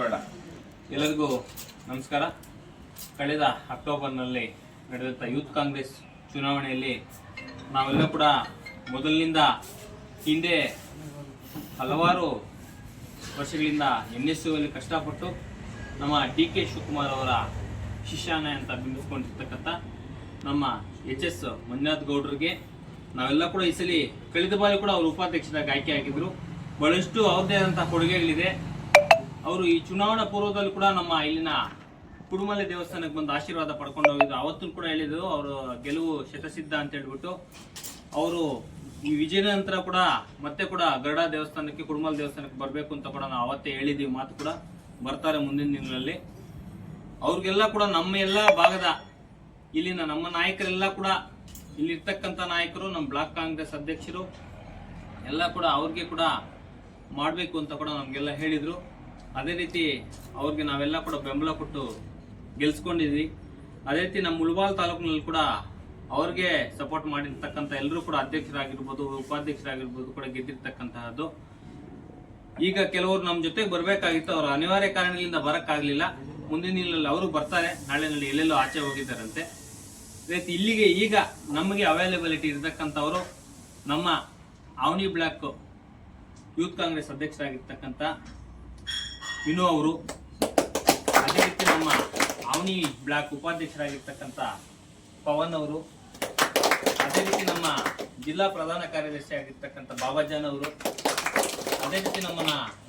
ಬೇಡ ಎಲ್ಲರಿಗೂ ನಮಸ್ಕಾರ. ಕಳೆದ ಅಕ್ಟೋಬರ್ನಲ್ಲಿ ನಡೆದಂಥ ಯೂತ್ ಕಾಂಗ್ರೆಸ್ ಚುನಾವಣೆಯಲ್ಲಿ ನಾವೆಲ್ಲ ಕೂಡ ಮೊದಲಿನಿಂದ ಹಿಂದೆ ಹಲವಾರು ವರ್ಷಗಳಿಂದ ಎನ್ ಎಸ್ ಯುವಲ್ಲಿ ಕಷ್ಟಪಟ್ಟು ನಮ್ಮ ಡಿ ಕೆ ಶಿವಕುಮಾರ್ ಅವರ ಶಿಷ್ಯಾನ ಅಂತ ಬಿಂಬಿಸ್ಕೊಂಡಿರ್ತಕ್ಕಂಥ ನಮ್ಮ ಎಚ್ ಎಸ್ ಮಂಜುನಾಥ್ ಗೌಡ್ರಿಗೆ ನಾವೆಲ್ಲ ಕೂಡ ಈ ಸಲ ಕಳೆದ ಬಾರಿ ಕೂಡ ಅವರು ಉಪಾಧ್ಯಕ್ಷರಾಗಿ ಆಯ್ಕೆ ಆಗಿದ್ರು. ಬಹಳಷ್ಟು ಅವ್ರದೇ ಆದಂತಹ ಕೊಡುಗೆಗಳಿದೆ. ಅವರು ಈ ಚುನಾವಣಾ ಪೂರ್ವದಲ್ಲಿ ಕೂಡ ನಮ್ಮ ಇಲ್ಲಿನ ಕುಡುಮಲೆ ದೇವಸ್ಥಾನಕ್ಕೆ ಬಂದು ಆಶೀರ್ವಾದ ಪಡ್ಕೊಂಡು ಹೋಗಿದ್ರು ಅವತ್ತು ಕೂಡ ಹೇಳಿದ್ರು ಅವರು ಗೆಲುವು ಶತಸಿದ್ಧ ಅಂತ ಹೇಳ್ಬಿಟ್ಟು. ಅವರು ಈ ವಿಜಯ ನಂತರ ಕೂಡ ಮತ್ತೆ ಕೂಡ ಗರುಡ ದೇವಸ್ಥಾನಕ್ಕೆ, ಕುಡುಮಲ ದೇವಸ್ಥಾನಕ್ಕೆ ಬರಬೇಕು ಅಂತ ಕೂಡ ನಾವು ಅವತ್ತೇ ಹೇಳಿದ್ದೀವಿ. ಮಾತು ಕೂಡ ಬರ್ತಾರೆ ಮುಂದಿನ ದಿನಗಳಲ್ಲಿ. ಅವ್ರಿಗೆಲ್ಲ ಕೂಡ ನಮ್ಮ ಎಲ್ಲ ಭಾಗದ ಇಲ್ಲಿನ ನಮ್ಮ ನಾಯಕರೆಲ್ಲ ಕೂಡ ಇಲ್ಲಿರ್ತಕ್ಕಂಥ ನಾಯಕರು, ನಮ್ಮ ಬ್ಲಾಕ್ ಕಾಂಗ್ರೆಸ್ ಅಧ್ಯಕ್ಷರು ಎಲ್ಲ ಕೂಡ ಅವ್ರಿಗೆ ಕೂಡ ಮಾಡಬೇಕು ಅಂತ ಕೂಡ ನಮಗೆಲ್ಲ ಹೇಳಿದರು. ಅದೇ ರೀತಿ ಅವ್ರಿಗೆ ನಾವೆಲ್ಲ ಕೂಡ ಬೆಂಬಲ ಕೊಟ್ಟು ಗೆಲ್ಸ್ಕೊಂಡಿದ್ವಿ. ಅದೇ ರೀತಿ ನಮ್ಮ ಮುಳಬಾಲ್ ತಾಲೂಕಿನಲ್ಲಿ ಕೂಡ ಅವ್ರಿಗೆ ಸಪೋರ್ಟ್ ಮಾಡಿರ್ತಕ್ಕಂಥ ಎಲ್ಲರೂ ಕೂಡ ಅಧ್ಯಕ್ಷರಾಗಿರ್ಬೋದು, ಉಪಾಧ್ಯಕ್ಷರಾಗಿರ್ಬೋದು ಕೂಡ ಗೆದ್ದಿರ್ತಕ್ಕಂತಹದ್ದು. ಈಗ ಕೆಲವರು ನಮ್ಮ ಜೊತೆಗೆ ಬರಬೇಕಾಗಿತ್ತು, ಅವರು ಅನಿವಾರ್ಯ ಕಾರಣಗಳಿಂದ ಬರೋಕ್ಕಾಗಲಿಲ್ಲ. ಮುಂದಿನ ದಿನಗಳಲ್ಲಿ ಅವರು ಬರ್ತಾರೆ ನಾಳೆ ನಾಳೆ ಎಲ್ಲೆಲ್ಲೋ ಆಚೆ ಹೋಗಿದ್ದಾರಂತೆ. ರೀತಿ ಇಲ್ಲಿಗೆ ಈಗ ನಮಗೆ ಅವೈಲೇಬಿಲಿಟಿ ಇರತಕ್ಕಂಥವರು ನಮ್ಮ ಅವನಿ ಬ್ಲಾಕ್ ಯೂತ್ ಕಾಂಗ್ರೆಸ್ ಅಧ್ಯಕ್ಷರಾಗಿರ್ತಕ್ಕಂಥ ವಿನು ಅವರು ಅದೇ ರೀತಿ ನಮ್ಮ ಅವನಿ ಬ್ಲಾಕ್ ಉಪಾಧ್ಯಕ್ಷರಾಗಿರ್ತಕ್ಕಂಥ ಪವನ್ ಅವರು, ಅದೇ ರೀತಿ ನಮ್ಮ ಜಿಲ್ಲಾ ಪ್ರಧಾನ ಕಾರ್ಯದರ್ಶಿ ಆಗಿರ್ತಕ್ಕಂಥ ಬಾಬಾಜಾನ್ ಅವರು, ಅದೇ ರೀತಿ ನಮ್ಮ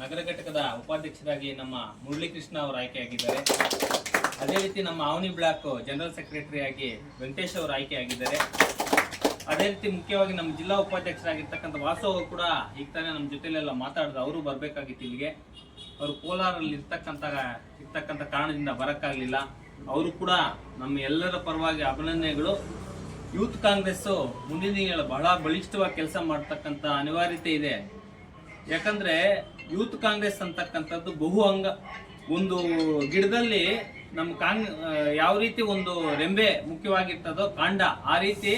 ನಗರ ಘಟಕದ ಉಪಾಧ್ಯಕ್ಷರಾಗಿ ನಮ್ಮ ಮುರಳೀಕೃಷ್ಣ ಅವರು ಆಯ್ಕೆಯಾಗಿದ್ದಾರೆ. ಅದೇ ರೀತಿ ನಮ್ಮ ಅವನಿ ಬ್ಲಾಕ್ ಜನರಲ್ ಸೆಕ್ರೆಟರಿ ಆಗಿ ವೆಂಕಟೇಶ್ ಅವರು ಆಯ್ಕೆಯಾಗಿದ್ದಾರೆ. ಅದೇ ರೀತಿ ಮುಖ್ಯವಾಗಿ ನಮ್ಮ ಜಿಲ್ಲಾ ಉಪಾಧ್ಯಕ್ಷರಾಗಿರ್ತಕ್ಕಂಥ ವಾಸು ಅವರು ಕೂಡ ಈಗ ತಾನೇ ನಮ್ಮ ಜೊತೆಲೆಲ್ಲ ಮಾತಾಡಿದ್ರು ಅವರು ಬರಬೇಕಾಗಿತ್ತು ಇಲ್ಲಿಗೆ. ಅವರು ಕೋಲಾರಲ್ಲಿ ಇರ್ತಕ್ಕಂಥ ಇರ್ತಕ್ಕಂಥ ಕಾರಣದಿಂದ ಬರೋಕ್ಕಾಗಲಿಲ್ಲ. ಅವರು ಕೂಡ ನಮ್ಮ ಎಲ್ಲರ ಪರವಾಗಿ ಅಭಿನಂದನೆಗಳು. ಯೂತ್ ಕಾಂಗ್ರೆಸ್ ಮುಂದಿನ ದಿನಗಳ ಬಹಳ ಬಲಿಷ್ಠವಾಗಿ ಕೆಲಸ ಮಾಡ್ತಕ್ಕಂಥ ಅನಿವಾರ್ಯತೆ ಇದೆ. ಯಾಕಂದ್ರೆ ಯೂತ್ ಕಾಂಗ್ರೆಸ್ ಅಂತಕ್ಕಂಥದ್ದು ಬಹು ಅಂಗ. ಒಂದು ಗಿಡದಲ್ಲಿ ನಮ್ಮ ಕಾಂಗ್ ಯಾವ ರೀತಿ ಒಂದು ರೆಂಬೆ ಮುಖ್ಯವಾಗಿರ್ತದೋ ಕಾಂಡ, ಆ ರೀತಿ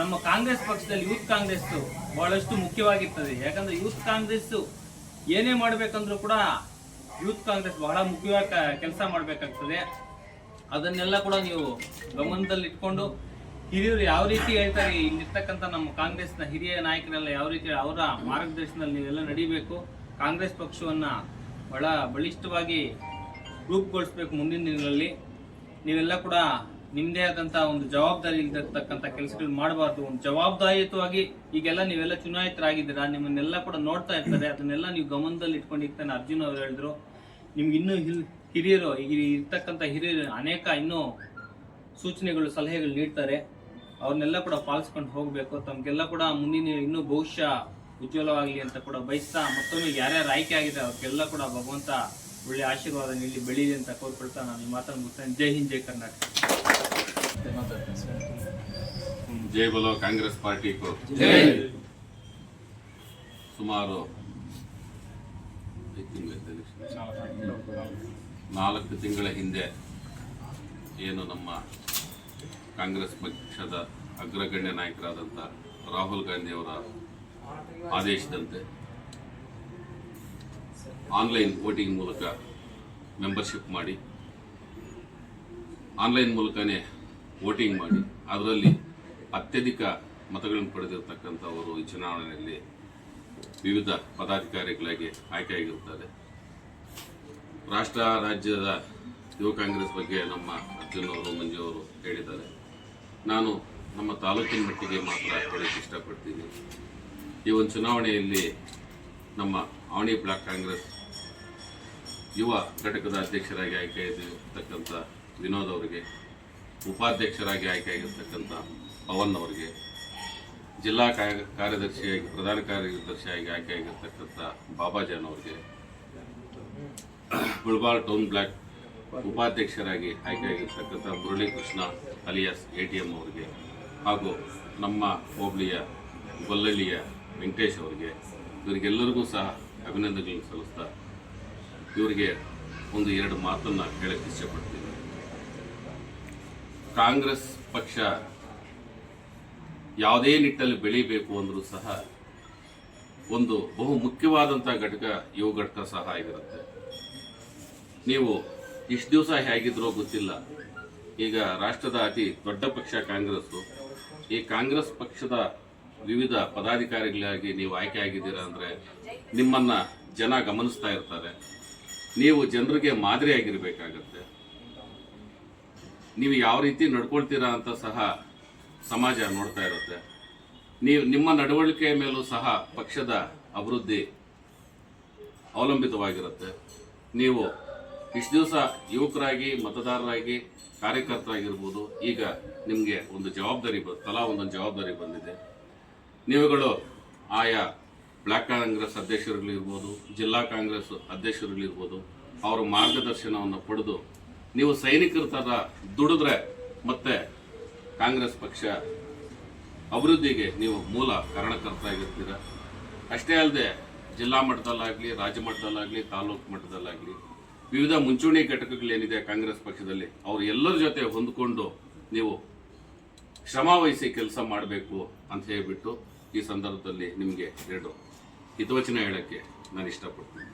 ನಮ್ಮ ಕಾಂಗ್ರೆಸ್ ಪಕ್ಷದಲ್ಲಿ ಯೂತ್ ಕಾಂಗ್ರೆಸ್ ಬಹಳಷ್ಟು ಮುಖ್ಯವಾಗಿರ್ತದೆ. ಯಾಕಂದ್ರೆ ಯೂತ್ ಕಾಂಗ್ರೆಸ್ ಏನೇ ಮಾಡಬೇಕಂದ್ರೂ ಕೂಡ ಯೂತ್ ಕಾಂಗ್ರೆಸ್ ಬಹಳ ಮುಖ್ಯವಾದ ಕೆಲಸ ಮಾಡಬೇಕಾಗ್ತದೆ. ಅದನ್ನೆಲ್ಲ ಕೂಡ ನೀವು ಗಮನದಲ್ಲಿ ಇಟ್ಕೊಂಡು ಹಿರಿಯರು ಯಾವ ರೀತಿ ಹೇಳ್ತಾರೆ ಇಲ್ಲಿರ್ತಕ್ಕಂಥ ನಮ್ಮ ಕಾಂಗ್ರೆಸ್ನ ಹಿರಿಯ ನಾಯಕರೆಲ್ಲ ಯಾವ ರೀತಿ ಅವರ ಮಾರ್ಗದರ್ಶನದಲ್ಲಿ ನೀವೆಲ್ಲ ನಡಿಬೇಕು, ಕಾಂಗ್ರೆಸ್ ಪಕ್ಷವನ್ನು ಬಹಳ ಬಲಿಷ್ಠವಾಗಿ ರೂಪುಗೊಳಿಸ್ಬೇಕು ಮುಂದಿನ ದಿನಗಳಲ್ಲಿ, ನೀವೆಲ್ಲ ಕೂಡ ನಿಮ್ದೇ ಆದಂತ ಒಂದು ಜವಾಬ್ದಾರಿ ಇಲ್ದಿರ್ತಕ್ಕಂಥ ಕೆಲಸಗಳು ಮಾಡಬಾರ್ದು. ಒಂದು ಜವಾಬ್ದಾರಿಯುತವಾಗಿ ಈಗೆಲ್ಲ ನೀವೆಲ್ಲ ಚುನಾಯಿತರಾಗಿದ್ದೀರಾ? ನಿಮ್ಮನ್ನೆಲ್ಲ ಕೂಡ ನೋಡ್ತಾ ಇರ್ತಾರೆ. ಅದನ್ನೆಲ್ಲ ನೀವು ಗಮನದಲ್ಲಿ ಇಟ್ಕೊಂಡಿರ್ತಾನೆ ಅರ್ಜುನ್ ಅವರು ಹೇಳಿದ್ರು. ನಿಮ್ಗೆ ಇನ್ನೂ ಹಿಲ್- ಹಿರಿಯರು, ಈಗ ಇರ್ತಕ್ಕಂಥ ಹಿರಿಯರು ಅನೇಕ ಇನ್ನೂ ಸೂಚನೆಗಳು, ಸಲಹೆಗಳು ನೀಡ್ತಾರೆ. ಅವ್ರನ್ನೆಲ್ಲ ಕೂಡ ಪಾಲಿಸ್ಕೊಂಡು ಹೋಗಬೇಕು. ತಮಗೆಲ್ಲ ಕೂಡ ಮುಂದಿನ ಇನ್ನೂ ಭವಿಷ್ಯ ಉಜ್ವಲವಾಗಲಿ ಅಂತ ಕೂಡ ಬಯಸ್ತಾ ಮತ್ತೊಮ್ಮೆ ಯಾರ್ಯಾರು ಆಯ್ಕೆ ಆಗಿದೆ ಅವ್ರಿಗೆಲ್ಲ ಕೂಡ ಭಗವಂತ ಒಳ್ಳೆ ಆಶೀರ್ವಾದ ನೀಡಿ ಬೆಳೀಲಿ ಅಂತ ಕೋರ್ಕೊಳ್ತಾ ನಾನು ಈ ಮಾತನ್ನು ಮುಗಿಸ್ತೇನೆ ಜೈ ಹಿಂದ್, ಜೈ ಕರ್ನಾಟಕ. ಜೈ ಬಲೋ ಕಾಂಗ್ರೆಸ್ ಪಾರ್ಟಿ ಸುಮಾರು ನಾಲ್ಕು ತಿಂಗಳ ಹಿಂದೆ ಏನು ನಮ್ಮ ಕಾಂಗ್ರೆಸ್ ಪಕ್ಷದ ಅಗ್ರಗಣ್ಯ ನಾಯಕರಾದಂಥ ರಾಹುಲ್ ಗಾಂಧಿಯವರ ಆದೇಶದಂತೆ ಆನ್ಲೈನ್ ವೋಟಿಂಗ್ ಮೂಲಕ ಮೆಂಬರ್ಶಿಪ್ ಮಾಡಿ ಆನ್ಲೈನ್ ಮೂಲಕನೇ ವೋಟಿಂಗ್ ಮಾಡಿ, ಅದರಲ್ಲಿ ಅತ್ಯಧಿಕ ಮತಗಳನ್ನು ಪಡೆದಿರತಕ್ಕಂಥವರು ಈ ಚುನಾವಣೆಯಲ್ಲಿ ವಿವಿಧ ಪದಾಧಿಕಾರಿಗಳಾಗಿ ಆಯ್ಕೆಯಾಗಿರುತ್ತಾರೆ. ರಾಷ್ಟ್ರ, ರಾಜ್ಯದ ಯುವ ಕಾಂಗ್ರೆಸ್ ಬಗ್ಗೆ ನಮ್ಮ ಅರ್ಜುನ್ ಮಂಜು ಅವರು ಹೇಳಿದ್ದಾರೆ. ನಾನು ನಮ್ಮ ತಾಲೂಕಿನ ಮಟ್ಟಿಗೆ ಮಾತ್ರ ಹೇಳಕ್ಕೆ ಇಷ್ಟಪಡ್ತೀನಿ. ಈ ಒಂದು ಚುನಾವಣೆಯಲ್ಲಿ ನಮ್ಮ ಆವಣಿ ಬ್ಲಾಕ್ ಕಾಂಗ್ರೆಸ್ ಯುವ ಘಟಕದ ಅಧ್ಯಕ್ಷರಾಗಿ ಆಯ್ಕೆಯಾಗಿರ್ತಕ್ಕಂಥ ವಿನೋದ್ ಅವರಿಗೆ ಉಪಾಧ್ಯಕ್ಷರಾಗಿ ಆಯ್ಕೆಯಾಗಿರ್ತಕ್ಕಂಥ ಪವನ್ ಅವರಿಗೆ ಜಿಲ್ಲಾ ಕಾರ್ಯ ಕಾರ್ಯದರ್ಶಿಯಾಗಿ, ಪ್ರಧಾನ ಕಾರ್ಯದರ್ಶಿಯಾಗಿ ಆಯ್ಕೆಯಾಗಿರ್ತಕ್ಕಂಥ ಬಾಬಾಜಾನ್ ಅವರಿಗೆ ಗುಳ್ಬಾಳ್ ಟೌನ್ ಬ್ಲಾಕ್ ಉಪಾಧ್ಯಕ್ಷರಾಗಿ ಆಯ್ಕೆಯಾಗಿರ್ತಕ್ಕಂಥ Muralikrishna alias A T M ಅವರಿಗೆ ಹಾಗೂ ನಮ್ಮ ಹೋಬಳಿಯ ಗೊಲ್ಲಳ್ಳಿಯ ವೆಂಕಟೇಶ್ ಅವರಿಗೆ ಇವರಿಗೆಲ್ಲರಿಗೂ ಸಹ ಅಭಿನಂದನೆಗಳನ್ನು ಸಲ್ಲಿಸ್ತಾ ಇವರಿಗೆ ಒಂದು ಎರಡು ಮಾತನ್ನು ಹೇಳಕ್ಕೆ ಇಷ್ಟಪಡ್ತೀನಿ. ಕಾಂಗ್ರೆಸ್ ಪಕ್ಷ ಯಾವುದೇ ನಿಟ್ಟಲ್ಲಿ ಬೆಳೀಬೇಕು ಅಂದರೂ ಸಹ ಒಂದು ಬಹು ಮುಖ್ಯವಾದಂಥ ಘಟಕ ಯುವ ಘಟಕ ಸಹ ಆಗಿರುತ್ತೆ. ನೀವು ಇಷ್ಟು ದಿವಸ ಹೇಗಿದ್ರೋ ಗೊತ್ತಿಲ್ಲ. ಈಗ ರಾಷ್ಟ್ರದ ಅತಿ ದೊಡ್ಡ ಪಕ್ಷ ಕಾಂಗ್ರೆಸ್ಸು. ಈ ಕಾಂಗ್ರೆಸ್ ಪಕ್ಷದ ವಿವಿಧ ಪದಾಧಿಕಾರಿಗಳಾಗಿ ನೀವು ಆಯ್ಕೆ ಆಗಿದ್ದೀರಾ ಅಂದರೆ ನಿಮ್ಮನ್ನು ಜನ ಗಮನಿಸ್ತಾ ಇರ್ತಾರೆ. ನೀವು ಜನರಿಗೆ ಮಾದರಿಯಾಗಿರ್ಬೇಕಾಗತ್ತೆ. ನೀವು ಯಾವ ರೀತಿ ನಡ್ಕೊಳ್ತೀರಾ ಅಂತ ಸಹ ಸಮಾಜ ನೋಡ್ತಾ ಇರುತ್ತೆ. ನೀವು ನಿಮ್ಮ ನಡವಳಿಕೆಯ ಮೇಲೂ ಸಹ ಪಕ್ಷದ ಅಭಿವೃದ್ಧಿ ಅವಲಂಬಿತವಾಗಿರುತ್ತೆ. ನೀವು ಇಷ್ಟು ದಿವಸ ಯುವಕರಾಗಿ, ಮತದಾರರಾಗಿ, ಕಾರ್ಯಕರ್ತರಾಗಿರ್ಬೋದು, ಈಗ ನಿಮಗೆ ಒಂದು ಜವಾಬ್ದಾರಿ ಬ, ತಲಾ ಒಂದೊಂದು ಜವಾಬ್ದಾರಿ ಬಂದಿದೆ. ನೀವುಗಳು ಆಯಾ ಬ್ಲಾಕ್ ಕಾಂಗ್ರೆಸ್ ಅಧ್ಯಕ್ಷರುಗಳಿರ್ಬೋದು, ಜಿಲ್ಲಾ ಕಾಂಗ್ರೆಸ್ ಅಧ್ಯಕ್ಷರುಗಳಿರ್ಬೋದು, ಅವರ ಮಾರ್ಗದರ್ಶನವನ್ನು ಪಡೆದು ನೀವು ಸೈನಿಕರ ಥರ ದುಡಿದ್ರೆ ಮತ್ತೆ ಕಾಂಗ್ರೆಸ್ ಪಕ್ಷ ಅಭಿವೃದ್ಧಿಗೆ ನೀವು ಮೂಲ ಕಾರಣಕರ್ತರಾಗಿರ್ತೀರ. ಅಷ್ಟೇ ಅಲ್ಲದೆ ಜಿಲ್ಲಾ ಮಟ್ಟದಲ್ಲಾಗಲಿ, ರಾಜ್ಯ ಮಟ್ಟದಲ್ಲಾಗಲಿ, ತಾಲೂಕು ಮಟ್ಟದಲ್ಲಾಗಲಿ, ವಿವಿಧ ಮುಂಚೂಣಿ ಘಟಕಗಳೇನಿದೆ ಕಾಂಗ್ರೆಸ್ ಪಕ್ಷದಲ್ಲಿ, ಅವರು ಎಲ್ಲರ ಜೊತೆ ಹೊಂದಿಕೊಂಡು ನೀವು ಶ್ರಮ ವಹಿಸಿ ಕೆಲಸ ಮಾಡಬೇಕು ಅಂತ ಹೇಳಿಬಿಟ್ಟು ಈ ಸಂದರ್ಭದಲ್ಲಿ ನಿಮಗೆ ಎರಡು ಹಿತವಚನ ಹೇಳಕ್ಕೆ ನಾನು ಇಷ್ಟಪಡ್ತೀನಿ.